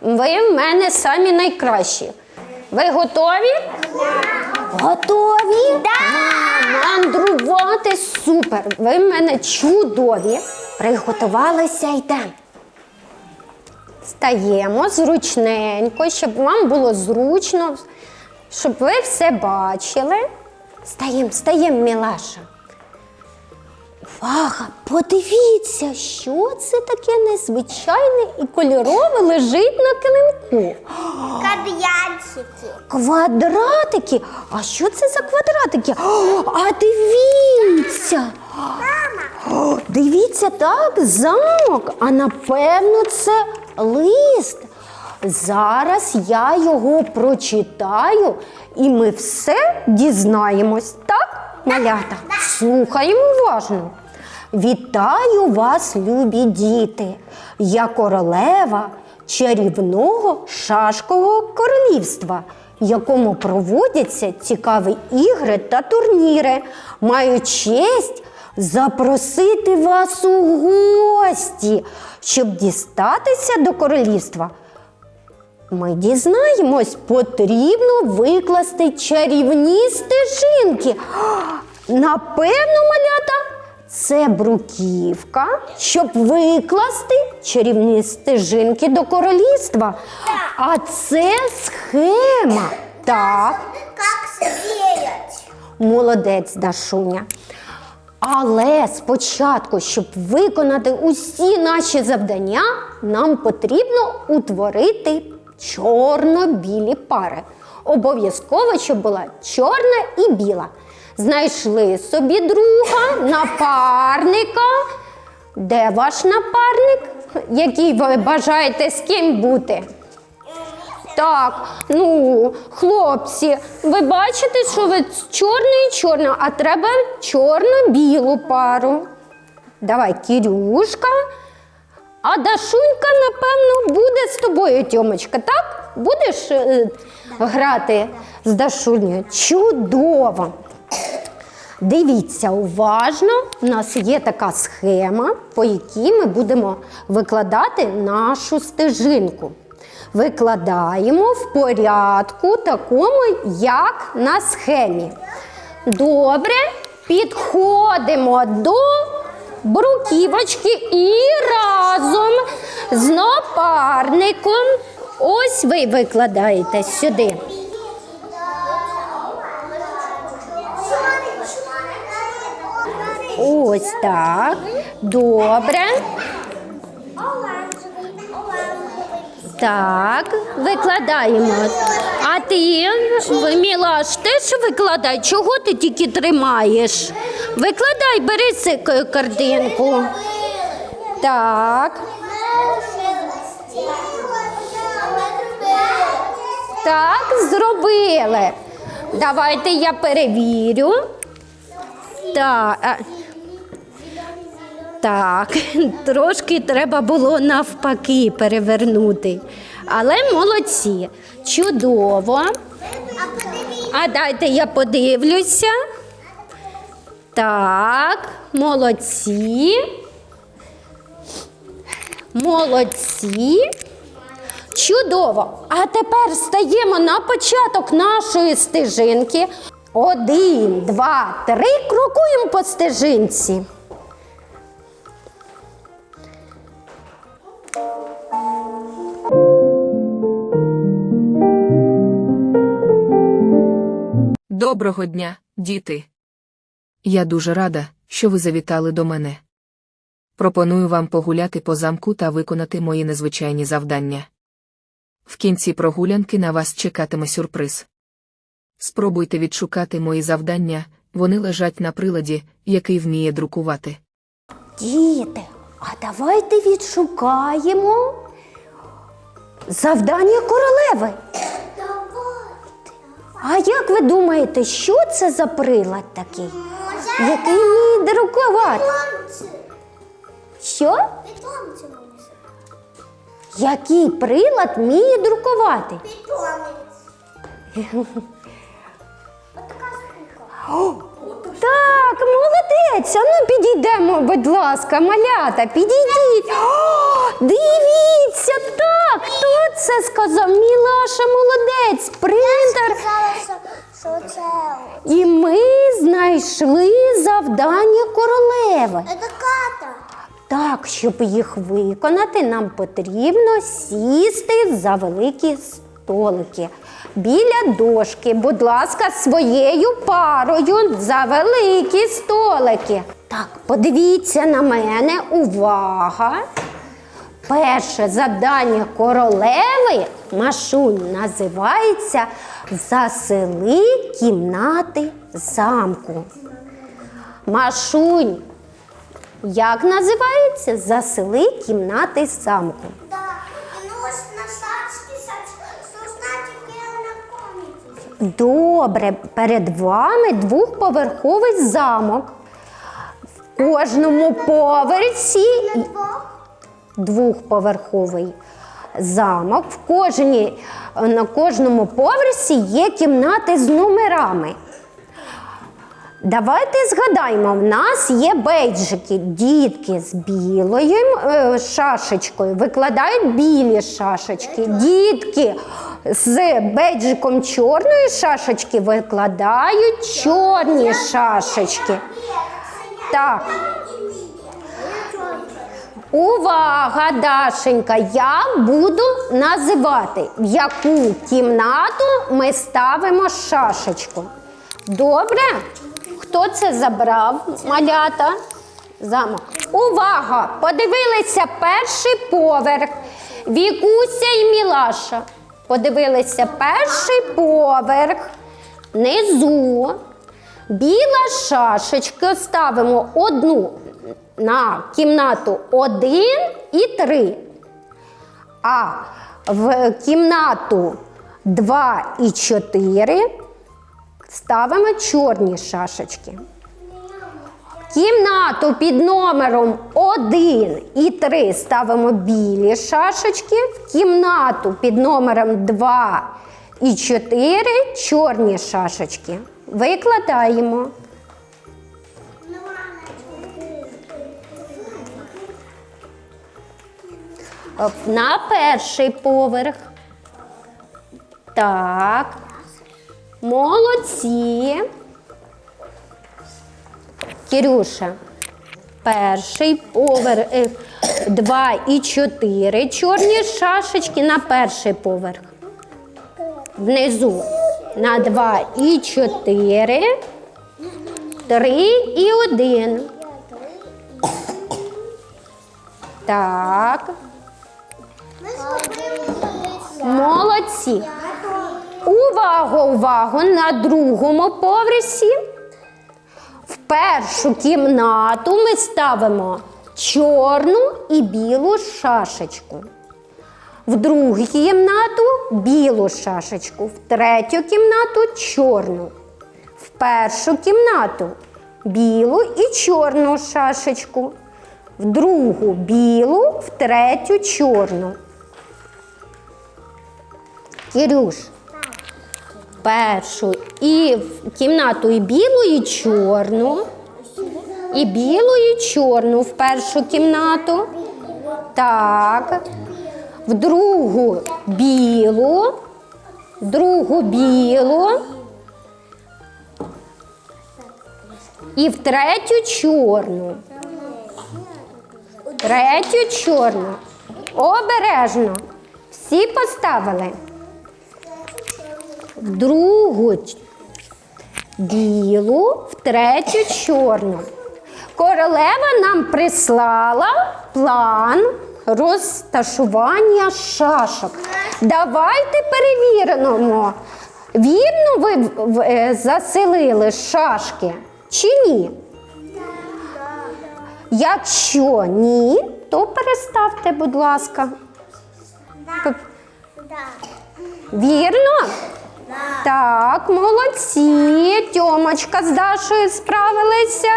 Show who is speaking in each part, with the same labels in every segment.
Speaker 1: Ви в мене самі найкращі. Ви готові? Готові? Мандрувати супер. Ви в мене чудові. Приготувалися йдемо. Стаємо зручненько, щоб вам було зручно, щоб ви все бачили. Стаємо, стаємо, мілаша. Увага, подивіться, що це таке незвичайне і кольорове лежить на килимку.
Speaker 2: Кад'янчики.
Speaker 1: Квадратики. А що це за квадратики? А дивіться. О, дивіться, так, замок. А напевно, це лист. Зараз я його прочитаю, і ми все дізнаємось. Так, малята? Слухаємо уважно. Вітаю вас, любі діти! Я королева чарівного шашкового королівства, в якому проводяться цікаві ігри та турніри. Маю честь запросити вас у гості, щоб дістатися до королівства. Ми дізнаємось, потрібно викласти чарівні стежинки. Напевно, малята, це бруківка, щоб викласти чарівні стежинки до королівства. А це схема. Так,
Speaker 2: склеить?
Speaker 1: молодець Дашуня. Але спочатку, щоб виконати усі наші завдання, нам потрібно утворити чорно-білі пари. Обов'язково, щоб була чорна і біла. Знайшли собі друга, напарника. Де ваш напарник? Який ви бажаєте з ким бути? Так, ну, хлопці, ви бачите, що ви чорне і чорне, а треба чорно-білу пару. Давай, Кірюшка. А Дашунька, напевно, буде з тобою, Тьомочка, так? Будеш е, грати з Дашунею? Чудово! Дивіться уважно, у нас є така схема, по якій ми будемо викладати нашу стежинку. Викладаємо в порядку такому, як на схемі. Добре, підходимо до бруківочки і разом з напарником. Ось ви викладаєте сюди. Ось так. Добре. Так, викладаємо. А ти, Мілаш, теж викладай. Чого ти тільки тримаєш? Викладай, бери картинку. Так, так, зробили. Давайте я перевірю. Так. Так, трошки треба було навпаки перевернути. Але молодці. Чудово. А дайте я подивлюся. Так, молодці. Молодці. Чудово. А тепер стаємо на початок нашої стежинки. Один, два, три. Крокуємо по стежинці.
Speaker 3: Доброго дня, діти. Я дуже рада, що ви завітали до мене. Пропоную вам погуляти по замку та виконати мої незвичайні завдання. В кінці прогулянки на вас чекатиме сюрприз. Спробуйте відшукати мої завдання, вони лежать на приладі, який вміє друкувати.
Speaker 1: Діти, а давайте відшукаємо завдання королеви. Як ви думаєте, що це за прилад такий, який друкувати? друкувати? Що?
Speaker 2: Питомці, мамуся.
Speaker 1: Який прилад вміє друкувати?
Speaker 2: Питомець. Отака така штука.
Speaker 1: Так, молодець. А ну підійдемо, будь ласка, малята, підійдіть. О, дивіться, так, хто це сказав? Мілаша, молодець, принтер. І ми знайшли завдання королеви. Так, щоб їх виконати, нам потрібно сісти за великі столики. Біля дошки, будь ласка, своєю парою за великі столики. Так, подивіться на мене, увага. Перше завдання королеви Машунь називається Засели кімнати замку. Машунь, як називається Засели кімнати замку? Добре, перед вами двохповерховий замок. В кожному поверсі двохповерховий замок. В кожній, на кожному поверсі є кімнати з номерами. Давайте згадаємо, в нас є бейджики. Дітки з білою е, шашечкою викладають білі шашечки. Дітки з бейджиком чорної шашечки викладають чорні шашечки. Так. Увага, Дашенька, я буду називати, в яку кімнату ми ставимо шашечку. Добре? Хто це забрав, малята? Замок. Увага! Подивилися перший поверх. Вікуся і Мілаша. Подивилися перший поверх. Внизу. Біла шашечка ставимо одну на кімнату 1 і 3. А в кімнату 2 і 4 ставимо чорні шашечки. Кімнату під номером 1 і 3 ставимо білі шашечки. В кімнату під номером 2 і 4 чорні шашечки. Викладаємо. На перший поверх. Так. Молодці. Кірюша. Перший поверх. е, Два і чотири чорні шашечки на перший поверх. Внизу на два і чотири. Три і один. Так.
Speaker 2: Ми зробили
Speaker 1: Молодці. Увагу, увагу на другому поверсі. Першу кімнату ми ставимо чорну і білу шашечку. В другу кімнату білу шашечку, в третю кімнату чорну. В першу кімнату білу і чорну шашечку. В другу білу, в третю чорну. Кірюш, першу і в кімнату і білу, і чорну. І білу, і чорну в першу кімнату. Так. В другу білу, другу білу. І в третю чорну. Третю чорну. Обережно. Всі поставили. Другу білу, в третю чорну. Королева нам прислала план розташування шашок. Давайте перевіримо, вірно ви е, заселили шашки чи ні? Якщо ні, то переставте, будь ласка. Вірно? Так, молодці. Тьомочка з Дашою справилися.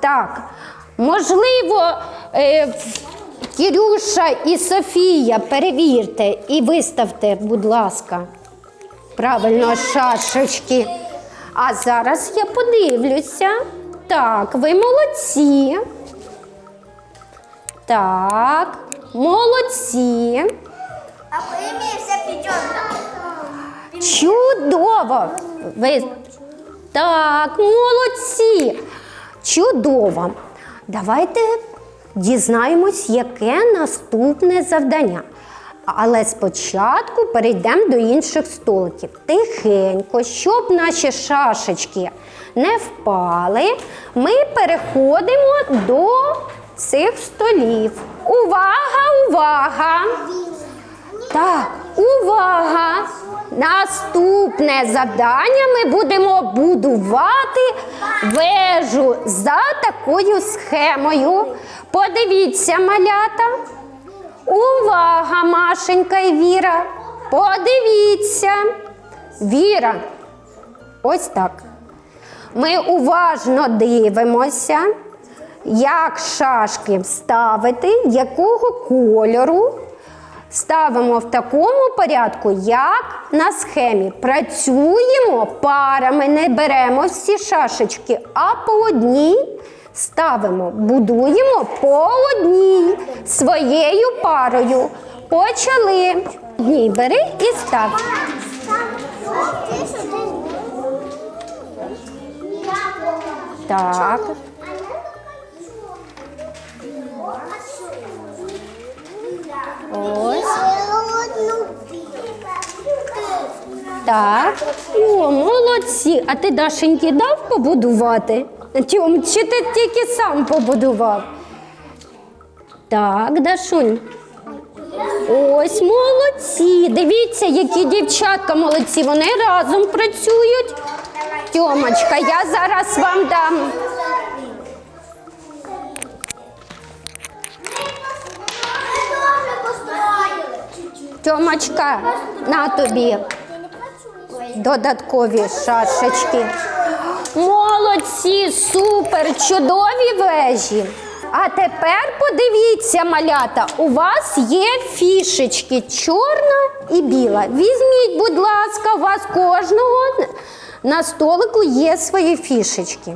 Speaker 1: Так, можливо, е, Кірюша і Софія, перевірте і виставте, будь ласка, правильно шашечки. А зараз я подивлюся. Так, ви молодці. Так. Молодці.
Speaker 2: А поимеемся пятерка.
Speaker 1: Чудово! Ви... Так, молодці! Чудово! Давайте дізнаємось, яке наступне завдання. Але спочатку перейдемо до інших столиків. Тихенько, щоб наші шашечки не впали, ми переходимо до цих столів. Увага, увага! Так, увага! Наступне завдання ми будемо будувати вежу за такою схемою. Подивіться, малята. Увага, Машенька і Віра. Подивіться. Віра. Ось так. Ми уважно дивимося, як шашки ставити, якого кольору. Ставимо в такому порядку, як на схемі. Працюємо парами, не беремо всі шашечки, а по одній ставимо, будуємо по одній своєю парою. Почали. Одній бери і став. Так. Так. О, молодці. А ти Дашеньки дав побудувати? Тьом, чи ти тільки сам побудував? Так, Дашунь. Ось молодці. Дивіться, які дівчатка молодці. Вони разом працюють. Тьомочка, я зараз вам дам. Тьомочка, на тобі додаткові шашечки. Молодці, супер, чудові вежі. А тепер подивіться, малята, у вас є фішечки чорна і біла. Візьміть, будь ласка, у вас кожного на столику є свої фішечки.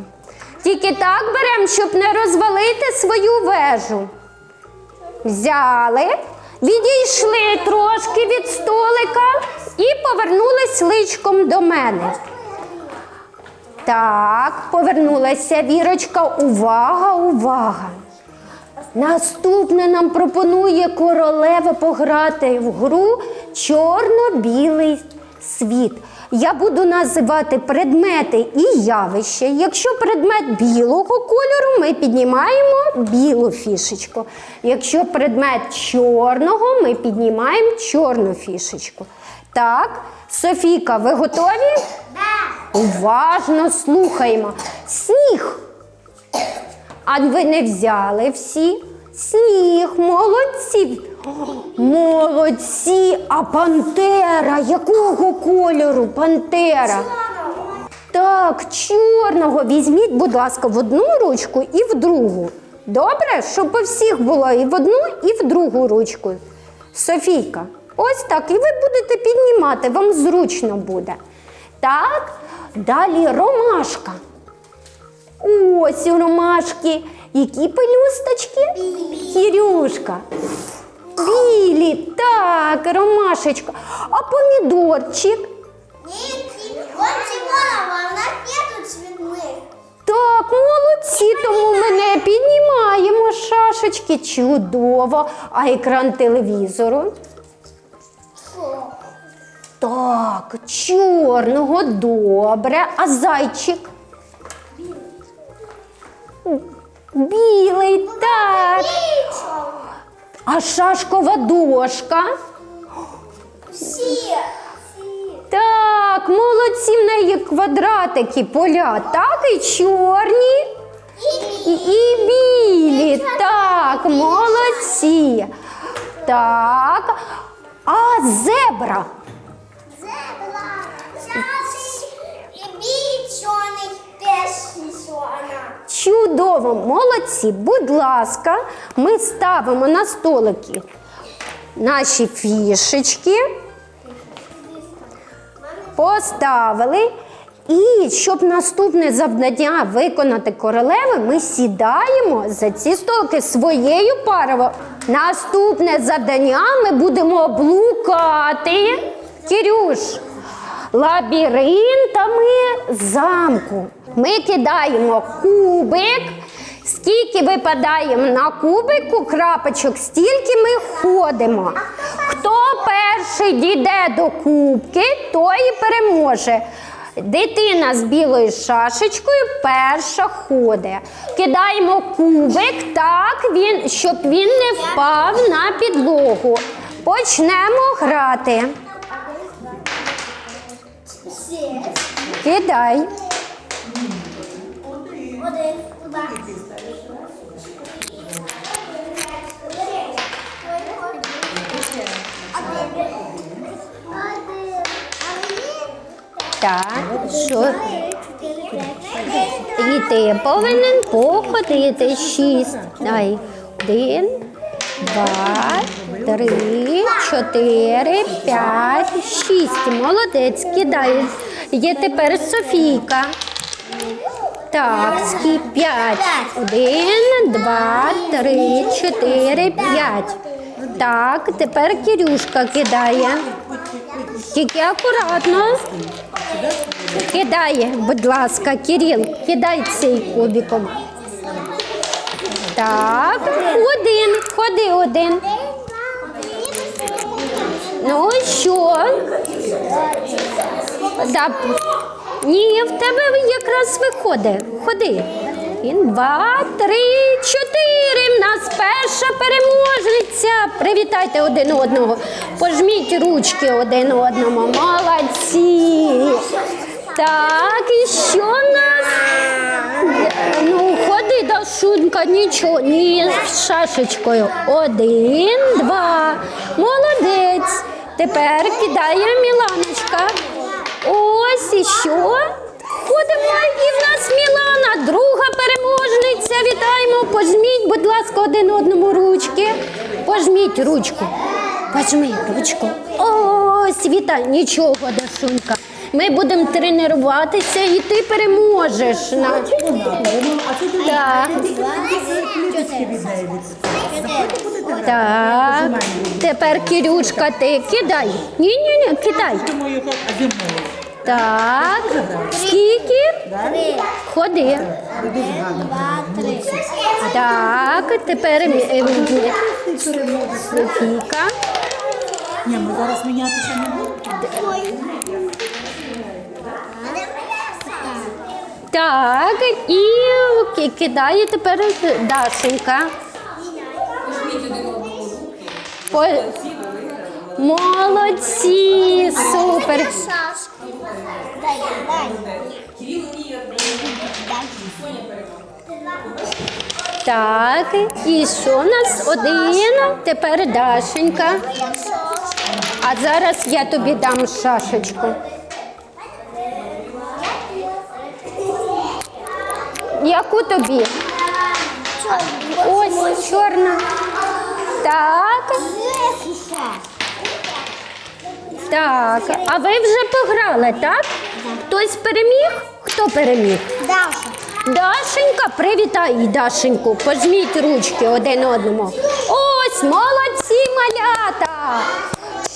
Speaker 1: Тільки так беремо, щоб не розвалити свою вежу. Взяли, відійшли трошки від столика і повернулись личком до мене. Так, повернулася Вірочка. Увага, увага. Наступне нам пропонує королева пограти в гру чорно-білий світ. Я буду називати предмети і явища. Якщо предмет білого кольору, ми піднімаємо білу фішечку. Якщо предмет чорного, ми піднімаємо чорну фішечку. Так, Софійка, ви готові? Уважно слухаємо. Сніг. А ви не взяли всі? Сніг, молодці. Молодці. А пантера якого кольору? Пантера. Так, чорного. Візьміть, будь ласка, в одну ручку і в другу. Добре, щоб у всіх було і в одну, і в другу ручку. Софійка, ось так. І ви будете піднімати, вам зручно буде. Так, далі ромашка. Ось у ромашки. Які пелюсточки? Кірюшка. Білі, так, ромашечка. А помідорчик?
Speaker 2: Цветных.
Speaker 1: Так, молодці, тому ми не піднімаємо шашечки. Чудово. А екран телевізору? Так, чорного, добре. А зайчик? Білий, так. А шашкова дошка?
Speaker 2: Все.
Speaker 1: Так, молодці в неї квадратики, поля, так і чорні. І, і білі. Так, молодці. Так. А зебра.
Speaker 2: Зебра. И биченый пешишона.
Speaker 1: Чудово, молодці. Будь ласка, ми ставимо на столики наші фішечки. Поставили. І щоб наступне завдання виконати королеви, ми сідаємо за ці столики своєю парою. Наступне завдання ми будемо блукати. Кирюш, лабіринтами замку. Ми кидаємо кубик. Скільки випадаємо на кубику крапочок, стільки ми ходимо. Хто перший дійде до кубки, той і переможе. Дитина з білою шашечкою перша ходить. Кидаємо кубик так, він, щоб він не впав на підлогу. Почнемо грати. Кидай.
Speaker 2: Один, два.
Speaker 1: Так, що? І ти повинен походити шість. Дай. Один, два, три, чотири, п'ять, шість. Молодець, кидай. Є тепер Софійка. Так, скільки? П'ять. Один, два, три, чотири, п'ять. Так, тепер Кирюшка кидає. Тільки акуратно. Кидає, будь ласка, Кирил, кидай цей кубиком. Так, один, ходи один. Ну що? Да. Ні, в тебе якраз виходить. Ходи. Один, два, три, чотири. В нас перша переможниця. Привітайте один одного. Пожміть ручки один одному. Молодці. Так, і що в нас? Ну, ходи, Дашунька, нічого, ні, з шашечкою. Один, два. Молодець. Тепер кидає Міланочка. Ось і що? Ходимо, і в нас Мілана, друга переможниця. Вітаємо. Пожміть, будь ласка, один одному ручки. Пожміть ручку. Пожми ручку. Ось, вітай. Нічого, Дашунька. Ми будемо тренуватися і ти переможеш. На... Так. Так. Тепер Кирюшка, ти кидай. Ні, ні, ні, кидай.
Speaker 4: А.
Speaker 1: Так. Скільки? Ходи.
Speaker 2: Два, три.
Speaker 1: Так, тепер е, е, Софійка.
Speaker 4: Ні, ми зараз мінятися не будемо.
Speaker 1: Так, і ки- кидає тепер Дашенька. По... Молодці, супер.
Speaker 2: Шашку. Дай, дай.
Speaker 1: Так, і що в нас? Один, тепер Дашенька. А зараз я тобі дам шашечку. Яку тобі? Ось чорна. Так, так. А ви вже пограли, так? Хтось переміг? Хто переміг?
Speaker 2: Даша.
Speaker 1: Дашенька, привітай Дашеньку, пожміть ручки один одному. Ось, молодці малята!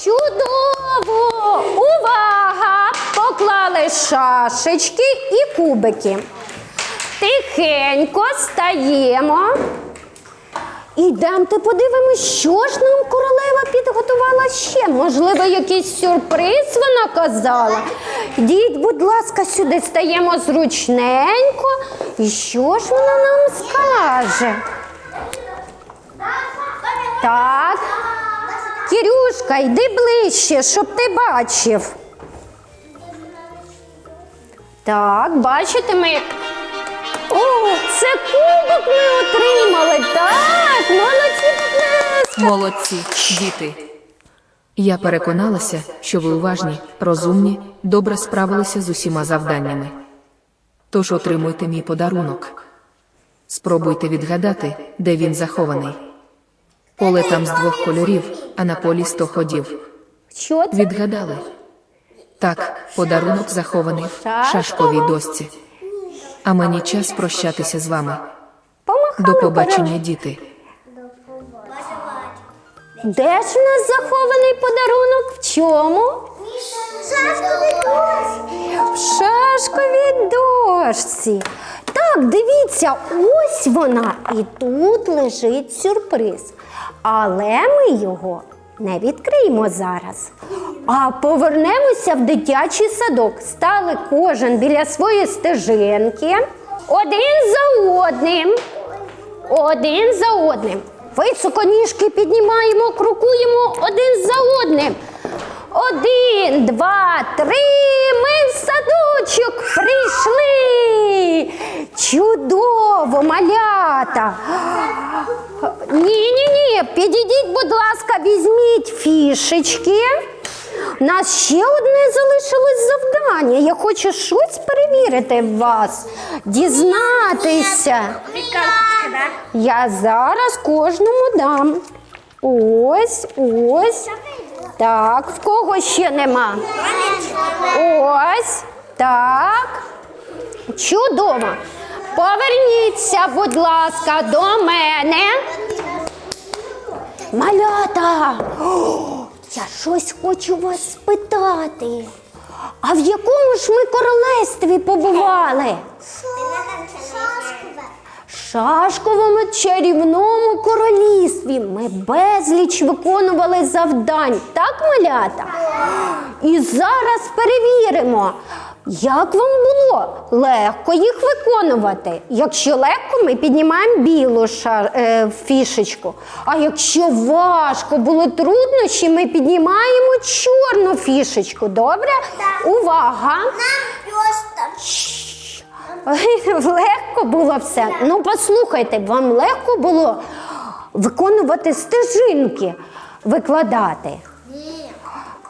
Speaker 1: Чудово! Увага! Поклали шашечки і кубики. Тихенько стаємо. Ідемте подивимось, що ж нам королева підготувала ще. Можливо, якийсь сюрприз вона казала. Йдіть, будь ласка, сюди стаємо зручненько. І що ж вона нам скаже? Так. Кирюшка, йди ближче, щоб ти бачив. Так, бачите ми. О, це кубок ми отримали. Так, молодці, Петлеска.
Speaker 3: Молодці, діти. Я переконалася, що ви уважні, розумні, добре справилися з усіма завданнями. Тож отримуйте мій подарунок. Спробуйте відгадати, де він захований. Поле там з двох кольорів, а на полі сто ходів.
Speaker 1: Що це?
Speaker 3: Відгадали? Так, подарунок захований в шашковій досці. А мені час прощатися з вами. До побачення, діти.
Speaker 1: Де ж у нас захований подарунок? В чому? В шашковій дошці. Так, дивіться, ось вона. І тут лежить сюрприз. Але ми його не відкриємо зараз. А повернемося в дитячий садок. Стали кожен біля своєї стежинки. Один за одним. Один за одним. Високо ніжки піднімаємо, крокуємо один за одним. Один, два, три. Ми в садочок прийшли. Чудово, малята. Ні, ні, ні. Підійдіть, будь ласка, візьміть фішечки. У нас ще одне залишилось завдання. Я хочу щось перевірити в вас, дізнатися. Я зараз кожному дам. Ось, ось. Так, в кого ще нема? Ось. Так. Чудово. Поверніться, будь ласка, до мене. Малята. Я щось хочу вас спитати. А в якому ж ми королевстві побували? Шашковому чарівному королівстві ми безліч виконували завдань, так, малята? І зараз перевіримо, як вам було легко їх виконувати. Якщо легко, ми піднімаємо білу ша- е, фішечку. А якщо важко було труднощі, ми піднімаємо чорну фішечку. Добре? Увага!
Speaker 2: Нам просто.
Speaker 1: Легко було все. Ну, послухайте, вам легко було виконувати стежинки, викладати.
Speaker 2: Ні.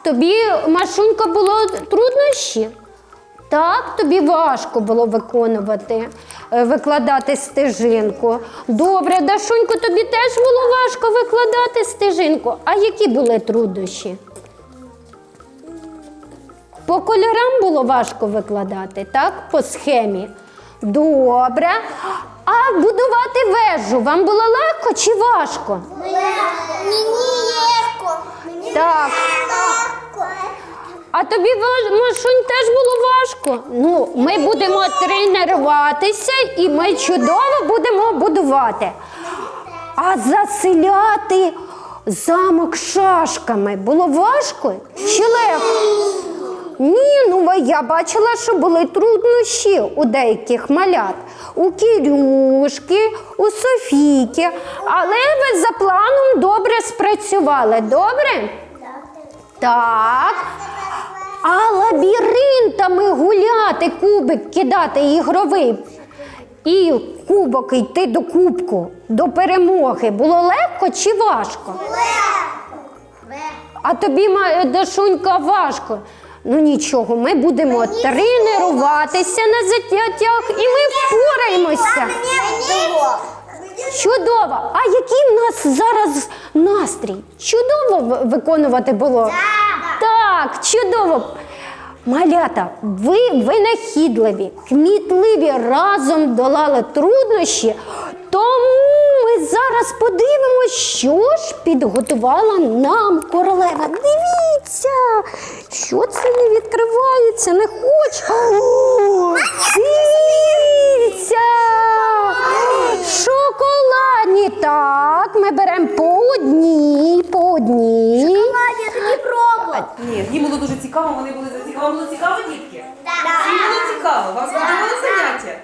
Speaker 1: Тобі, Машунька, було труднощі? Так, тобі важко було виконувати, е, викладати стежинку. Добре, Дашунько, тобі теж було важко викладати стежинку. А які були труднощі? По кольорам було важко викладати, так? По схемі. Добре. А будувати вежу вам було легко чи важко?
Speaker 2: Мені легко. Мені
Speaker 1: Так. А тобі Машунь теж було важко. Ну, ми будемо тренуватися і ми чудово будемо будувати. А заселяти замок шашками було важко чи легко? Ні, ну я бачила, що були труднощі у деяких малят. У Кірюшки, у Софійки. Але ви за планом добре спрацювали. Добре? Так. А лабіринтами гуляти, кубик кидати ігровий. І кубок йти до кубку, до перемоги. Було легко чи важко? А тобі, ма- Дашунька, важко. Ну нічого, ми будемо тренуватися на заняттях і ми впораємося.
Speaker 2: Мені було.
Speaker 1: Чудово! А нас зараз настрій? Чудово виконувати було? Так, чудово. Малята, ви винахідливі, кмітливі разом долали труднощі. Тому зараз подивимося, що ж підготувала нам королева. Дивіться, що це не відкривається, не хоче. Дивіться! Шоколадні. Так, ми беремо по одній, по одній.
Speaker 2: Я тоді пробую.
Speaker 5: Ні, їм було дуже цікаво, вони були зацікавлені. Вам було цікаво, дітки? Їм було цікаво. Вам сподобалося заняття?